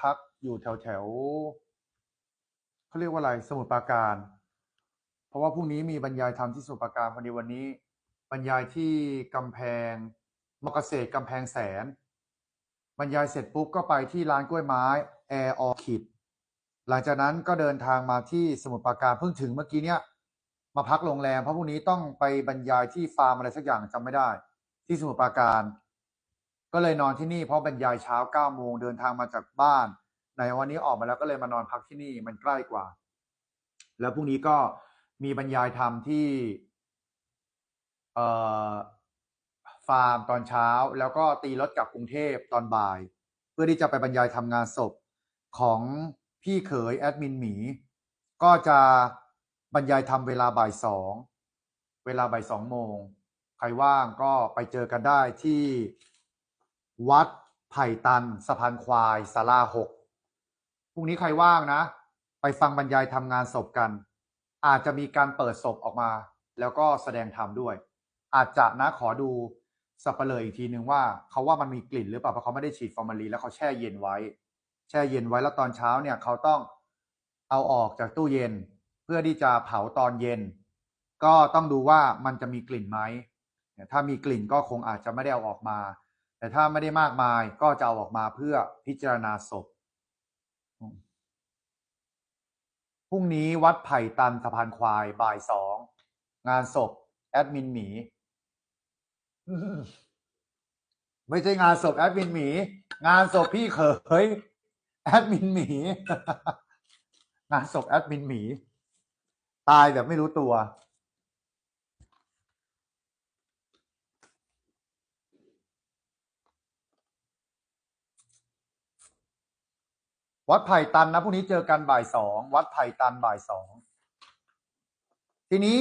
พักอยู่แถวแถว เขาเรียกว่าอะไร สมุทรปราการ เพราะว่าพรุ่งนี้มีบรรยายธรรมที่สมุทรปราการพอดีวันนี้ บรรยายที่กำแพงมอเกษตรกำแพงแสน บรรยายเสร็จปุ๊บก็ไปที่ร้านกล้วยไม้แอร์ออคิดหลังจากนั้นก็เดินทางมาที่สมุทรปราการเพิ่งถึงเมื่อกี้เนี้ยมาพักโรงแรมเพราะพรุ่งนี้ต้องไปบรรยายที่ฟาร์มอะไรสักอย่างจำไม่ได้ ที่สมุทรปราการ ก็เลยนอนที่นี่เพราะบรรยายเช้าเก้าโมงเดินทางมาจากบ้านในวันนี้ออกมาแล้วก็เลยมานอนพักที่นี่มันใกล้กว่า แล้วพรุ่งนี้ก็มีบรรยายธรรมที่เอ่อฟาร์มตอนเช้า แล้วก็ตีรถกลับกรุงเทพตอนบ่าย เพื่อที่จะไปบรรยายทำงานศพของพี่เขยแอดมินหมี ก็จะบรรยายทำเวลาบ่ายสองเวลาบ่ายสองโมง ใครว่างก็ไปเจอกันได้ที่ วัดไผ่ตันสะพานควายศาลาหกพรุ่งนี้ใครว่างนะ ไปฟังบรรยายทำงานศพกัน อาจจะมีการเปิดศพออกมา แล้วก็แสดงธรรมด้วย อาจจะนะขอดูสับเปลออีกทีนึงว่าเขาว่ามันมีกลิ่นหรือเปล่าเพราะเขาไม่ได้ฉีดฟอร์มาลีนแล้วเขาแช่เย็นไว้ แช่เย็นไว้แล้วตอนเช้าเนี่ยเขาต้องเอาออกจากตู้เย็น เพื่อที่จะเผาตอนเย็น ก็ต้องดูว่ามันจะมีกลิ่นไหมถ้ามีกลิ่นก็คงอาจจะไม่ได้เอาออกมา แต่ถ้าไม่ได้มากมายก็จะเอาออกมาเพื่อพิจารณาศพพรุ่งนี้วัดไผ่ตันสะพานควายบ่ายสอง งานศพ แอดมินหมี ไม่ใช่งานศพแอดมินหมี งานศพพี่เขยแอดมินหมี งานศพแอดมินหมี ตายแบบไม่รู้ตัว วัดไผ่ตันนะพรุ่งนี้เจอกันบ่ายสองวัดไผ่ตันบ่ายสองทีนี้